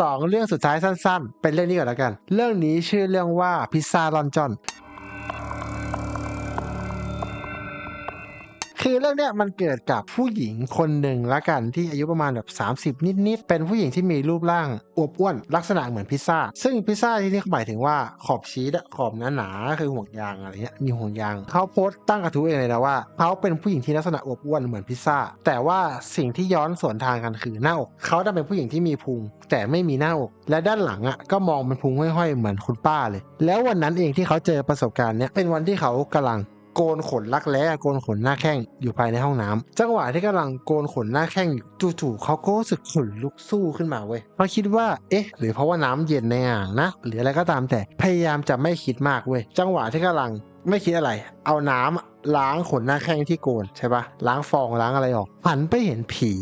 สองเรื่องสุดท้ายสั้นๆ เป็นเรื่องนี้ก่อนแล้วกัน เรื่องนี้ชื่อเรื่องว่าพิซซ่าลอนจอน คือเรื่องเนี้ยมันเกิดกับผู้หญิงคนหนึ่งละกันที่อายุประมาณแบบ 30 นิดๆ เป็นผู้หญิงที่มีรูปร่างอวบอ้วนลักษณะเหมือนพิซซ่า ซึ่งพิซซ่าที่นี่หมายถึงว่าขอบชีสอะขอบหนาๆคือห่วงยางอะไรเงี้ยมีห่วงยางเขาโพสต์ตั้งกระทู้เองเลยนะว่าเขาเป็นผู้หญิงที่ลักษณะอวบอ้วนเหมือนพิซซ่า แต่ว่าสิ่งที่ย้อนสวนทางกันคือหน้าอกเขาดันเป็นผู้หญิงที่มีพุงแต่ไม่มีหน้าอก และด้านหลังอะก็มองเป็นพุงห้อยๆ เหมือนคุณป้าเลย แล้ววันนั้นเองที่เขาเจอประสบการณ์เนี้ยเป็นวันที่เขากำลัง โกนขนรักแร้โกนขนหน้าแข้งอยู่ภายในห้องน้ำจังหวะที่กำลังโกนขนหน้าแข้งอยู่จู่ๆเขาก็รู้สึกขนลุกสู้ขึ้นมาเว้ยเขาคิดว่าเอ๊ะ หรือเพราะว่าน้ำเย็นในอ่างนะ หรืออะไรก็ตามแต่พยายามจะไม่คิดมากเว้ยจังหวะที่กำลัง ไม่คิดอะไร เอาน้ำล้างขนหน้าแข้งที่โกนใช่ปะล้างฟองล้างอะไรออกหันไปเห็นผี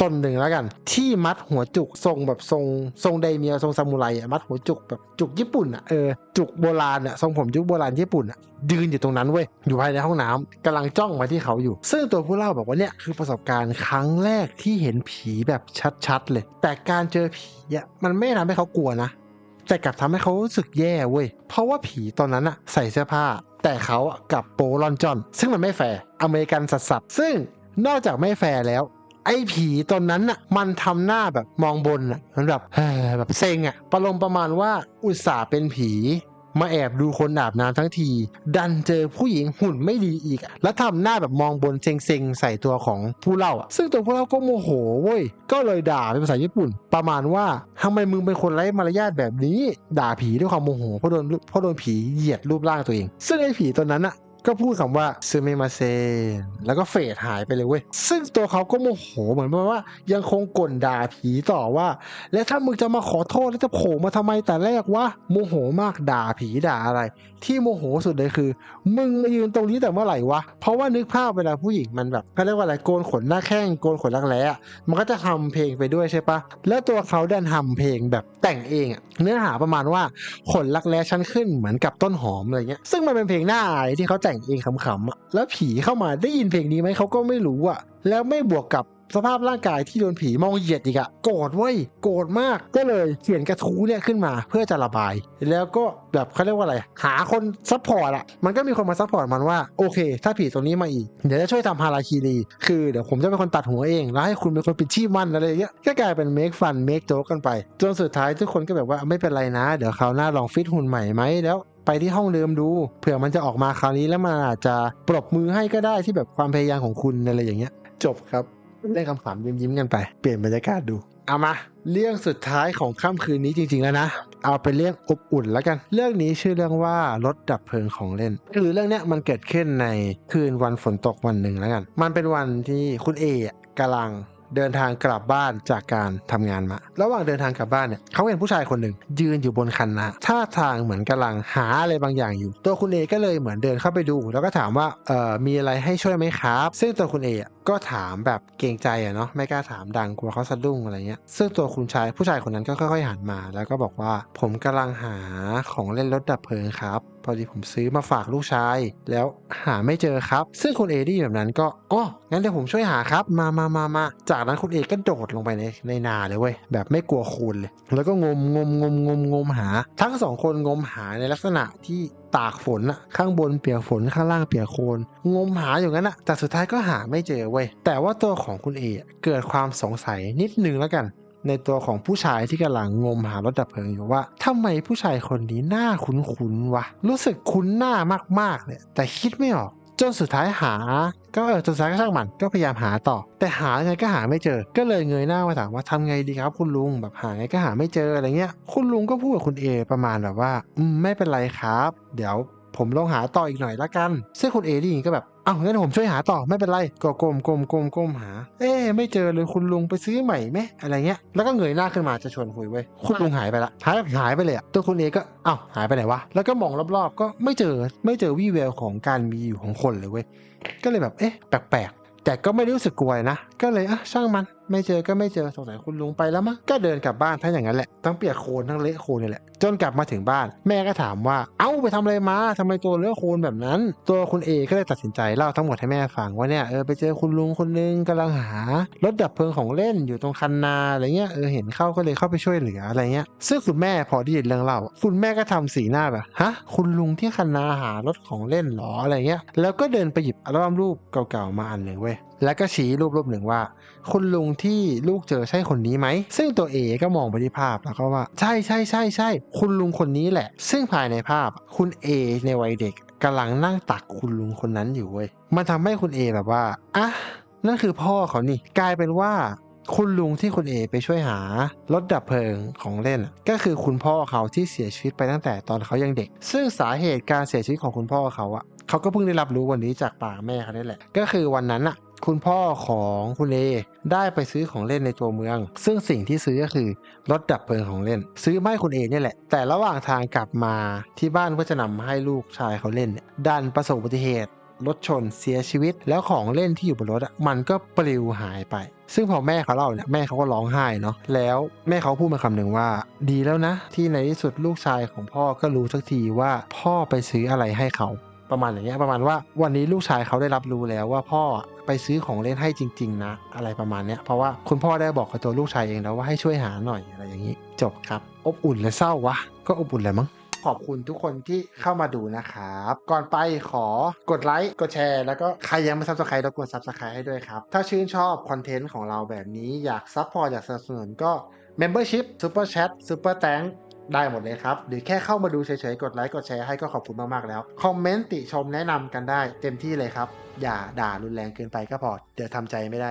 ตนหนึ่งแล้วกัน ที่มัดหัวจุกทรงแบบทรงทรงไดเมียวทรงซามูไรอะมัดหัวจุกแบบจุกญี่ปุ่นอะเออจุกโบราณอะทรงผมยุคโบราณญี่ปุ่นอะยืนอยู่ตรงนั้นเว้ยอยู่ภายในห้องน้ำกำลังจ้องมาที่เขาอยู่ ซึ่งตัวผู้เล่าบอกว่าเนี่ยคือประสบการณ์ครั้งแรกที่เห็นผีแบบชัดๆเลย แต่การเจอผีอะมันไม่ทำให้เขากลัวนะ แต่กลับทำให้เขารู้สึกแย่เว้ย เพราะว่าผีตอนนั้นอะใส่เสื้อผ้า แต่เขาอะกับโปลอนจอน ซึ่งมันไม่แฟร์ อเมริกันสัสๆซึ่งนอกจากไม่แฟร์แล้ว ไอ้ผีตอนนั้นอะมันทำหน้าแบบมองบนอะมันแบบเฮ้ยแบบเซ็งอะประลมประมาณว่าอุตส่าห์เป็นผี มาแอบดูคนอาบน้ำทั้งที ดันเจอผู้หญิงหุ่นไม่ดีอีก แล้วทำหน้าแบบมองบนเซ็งๆ ใส่ตัวของผู้เล่าอะซึ่งตัวผู้เล่าก็โมโหเว้ย ก็เลยด่าเป็นภาษาญี่ปุ่น ประมาณว่าทำไมมึงเป็นคนไร้มารยาทแบบนี้ ด่าผีด้วยความโมโหเพราะโดนเพราะโดนผีเหยียดรูปร่างตัวเอง ซึ่งไอ้ผีตัวนั้นอะ ก็พูดคำว่าซึเมมาเซนแล้วก็เฟดหายไปเลยเว้ย ซึ่งตัวเขาก็โมโหเหมือนประมาณว่ายังคงก่นด่าผีต่อว่า และถ้ามึงจะมาขอโทษแล้วจะโผล่มาทำไมแต่แรกวะโมโหมากด่าผีด่าอะไร ที่โมโหสุดเลยคือ มึงมายืนตรงนี้แต่เมื่อไหร่วะ เพราะว่านึกภาพเวลาผู้หญิงมันแบบเขาเรียกว่าอะไรโกนขนหน้าแข้งโกนขนรักแร้มันก็จะทำเพลงไปด้วยใช่ปะแล้วตัวเขาดันทำเพลงแบบแต่งเองเนื้อหาประมาณว่าขนรักแร้ชั้นขึ้นเหมือนกับต้นหอมอะไรเงี้ยซึ่งมันเป็นเพลงหน้าอายที่เขาแต่งเองขำๆแล้วผีเข้ามาได้ยินเพลงนี้ไหมเขาก็ไม่รู้อะแล้วไม่บวกกับ สภาพร่างกายที่โดนผีมองเหยียดอีกอะโกรธเว้ยโกรธมากก็เลยเขียนกระทู้เนี่ยขึ้นมาเพื่อจะระบาย แล้วก็แบบเขาเรียกว่าอะไร หาคนซัพพอร์ตอะมันก็มีคนมาซัพพอร์ตมันว่าโอเค ถ้าผีตัวนี้มาอีก เดี๋ยวจะช่วยทำฮาราคีรีคือเดี๋ยวผมจะเป็นคนตัดหัวเอง แล้วให้คุณเป็นคนปิดชีพมันอะไรอย่างเงี้ยก็กลายเป็นเมคฟันเมคโจ๊กกันไปจนสุดท้ายทุกคนก็แบบว่าไม่เป็นไรนะ เดี๋ยวคราวหน้าลองฟิตหุ่นใหม่ไหมแล้วไปที่ห้องเดิมดู เผื่อมันจะออกมาคราวนี้แล้วมันอาจจะปรบมือให้ก็ได้ที่แบบความพยายามของคุณอะไรอย่างเงี้ย จบครับ เล่นคำขำยิ้มยิ้มๆกันไป เปลี่ยนบรรยากาศดู เอามา เรื่องสุดท้ายของค่ำคืนนี้จริง ๆ แล้วนะ เอาไปเรื่องอบอุ่นแล้วกัน เรื่องนี้ชื่อเรื่องว่ารถดับเพลิงของเล่น คือเรื่องเนี้ยมันเกิดขึ้นในคืนวันฝนตกวันหนึ่งแล้วกัน มันเป็นวันที่คุณเอะกำลัง เดินทางกลับบ้านจากการทำงานมา ระหว่างเดินทางกลับบ้านเนี่ยเขาเห็นผู้ชายคนหนึ่งยืนอยู่บนคันนาท่าทางเหมือนกำลังหาอะไรบางอย่างอยู่ ตัวคุณเอก็เลยเหมือนเดินเข้าไปดู แล้วก็ถามว่าเอ่อมีอะไรให้ช่วยไหมครับ ซึ่งตัวคุณเอก็ถามแบบเกรงใจอะเนาะไม่กล้าถามดังกลัวเขาสะดุ้งอะไรเงี้ยซึ่งตัวคุณชายผู้ชายคนนั้นก็ค่อยๆหันมา แล้วก็บอกว่าผมกำลังหาของเล่นรถดับเพลิงครับ พอดีผมซื้อมาฝากลูกชาย แล้วหาไม่เจอครับ ซึ่งคุณเอได้ยินแบบนั้นก็อ๋องั้นเดี๋ยวผมช่วยหาครับ มามามามาจากนั้นคุณเอก็โดดลงไปในในนาเลยเว้ยแบบไม่กลัวคูนเลย แล้วก็งมงมงมงมงมหา ทั้งสองคนงมหาในลักษณะที่ตากฝนอะข้างบนเปียกฝนข้างล่างเปียกโคลนงมหาอย่างนั้นอะแต่สุดท้ายก็หาไม่เจอเว้ยแต่ว่าตัวของคุณเอเกิดความสงสัยนิดนึงแล้วกัน ในตัวของผู้ชายที่กำลังงมหารถดับเพลิงอยู่ว่าทำไมผู้ชายคนนี้หน้าคุ้นๆวะรู้สึกคุ้นหน้ามากๆเลยแต่คิดไม่ออกจนสุดท้ายหา ก็เออจนสุดท้ายก็ช่างมันก็พยายามหาต่อ แต่หาไงก็หาไม่เจอ ก็เลยเงยหน้ามาถามว่าทำไงดีครับ คุณลุงแบบหาไงก็หาไม่เจออะไรเงี้ย คุณลุงก็พูดกับคุณเอประมาณแบบว่า อืมไม่เป็นไรครับ เดี๋ยวผมลองหาต่ออีกหน่อยละกันซึ่งคุณเอได้ยินก็แบบ อ้าวงั้นผมช่วยหาต่อไม่เป็นไรก็กลมกลมกลมกลมหา เอ๊ไม่เจอเลยคุณลุงไปซื้อใหม่ไหมอะไรเงี้ยแล้วก็เงยหน้าขึ้นมาจะชวนคุยเว้ยคุณลุงหายไปละหายหายไปเลยอะตัวคุณเอก็อ้าวหายไปไหนวะแล้วก็มองรอบๆ ก็ไม่เจอไม่เจอวี่แววของการมีอยู่ของคนเลยเว้ยก็เลยแบบเอ๊ะแปลกๆแต่ก็ไม่รู้สึกกลัวนะ ก็เลยอะช่างมันไม่เจอก็ไม่เจอสงสัยคุณลุงไปแล้วมั้งก็เดินกลับบ้านทั้งอย่างนั้นแหละทั้งเปียกโคลนทั้งเละโคลนนี่แหละจนกลับมาถึงบ้าน แม่ก็ถามว่าเอ้าไปทำอะไรมาทำไมตัวเลอะโคลนแบบนั้น ตัวคุณเอก็เลยตัดสินใจเล่าทั้งหมดให้แม่ฟังว่าเนี่ยเออไปเจอคุณลุงคนนึงกำลังหารถดับเพลิงของเล่นอยู่ตรงคันนาอะไรเงี้ยเออเห็นเข้าก็เลยเข้าไปช่วยเหลืออะไรเงี้ยซึ่งคุณแม่พอได้ยินเรื่องเล่าคุณแม่ก็ทำสีหน้าแบบฮะคุณลุงที่คันนาหารถของเล่นหรออะไรเงี้ยแล้วก็เดินไปหยิบอัลบั้มรูปเก่าๆมาอันหนึ่งเว้ย แล้วก็ชี้รูปรูปหนึ่งว่า คุณลุงที่ลูกเจอใช่คนนี้ไหม ซึ่งตัวเอก็มองไปที่ภาพแล้วก็ว่า ใช่ใช่ใช่ใช่คุณลุงคนนี้แหละ ซึ่งภายในภาพคุณเอในวัยเด็กกำลังนั่งตักคุณลุงคนนั้นอยู่เว้ยมันทำให้คุณเอแบบว่าอะนั่นคือพ่อเขานี่กลายเป็นว่าคุณลุงที่คุณเอไปช่วยหารถดับเพลิงของเล่น ก็คือคุณพ่อเขาที่เสียชีวิตไปตั้งแต่ตอนเขายังเด็ก ซึ่งสาเหตุการเสียชีวิตของคุณพ่อเขาอะเขาก็เพิ่งได้รับรู้วันนี้จากปากแม่เขาได้แหละ ก็คือวันนั้นอะ คุณพ่อของคุณเอได้ไปซื้อของเล่นในตัวเมือง ซึ่งสิ่งที่ซื้อก็คือรถดับเพลิงของเล่น ซื้อไม่คุณเอเนี่ยแหละ แต่ระหว่างทางกลับมาที่บ้านเพื่อจะนำมาให้ลูกชายเขาเล่น ดันประสบอุบัติเหตุรถชนเสียชีวิตแล้วของเล่นที่อยู่บนรถมันก็ปลิวหายไป ซึ่งพอแม่เขาเล่าเนี่ยแม่เขาก็ร้องไห้เนาะแล้วแม่เขาพูดมาคำหนึ่งว่า ดีแล้วนะ ที่ในที่สุดลูกชายของพ่อก็รู้สักทีว่าพ่อไปซื้ออะไรให้เขาประมาณอย่างเงี้ยประมาณว่าวันนี้ลูกชายเขาได้รับรู้แล้วว่าพ่อ ไปซื้อของเล่นให้จริง ๆ นะ อะไรประมาณเนี้ยเพราะว่าคุณพ่อได้บอกกับตัวลูกชายเองแล้วว่าให้ช่วยหาหน่อยอะไรอย่างนี้ จบครับ อบอุ่นและเศร้าวะ ก็อบอุ่นแหละมั้งขอบคุณทุกคนที่เข้ามาดูนะครับ ก่อนไปขอกดไลค์ กดแชร์ แล้วก็ใครยังไม่ซับสไครต์รบกวนซับสไครต์ให้ด้วยครับ ถ้าชื่นชอบคอนเทนต์ของเราแบบนี้อยากซัพพอร์ตอยากสนับสนุนก็ Membership Super Chat Super Tank ได้หมดเลยครับ หรือแค่เข้ามาดูเฉยๆ กดไลค์ กดแชร์ให้ก็ขอบคุณมากๆแล้ว คอมเมนต์ติชมแนะนำกันได้ เต็มที่เลยครับ อย่าด่ารุนแรงเกินไปก็พอ เดี๋ยวทำใจไม่ได้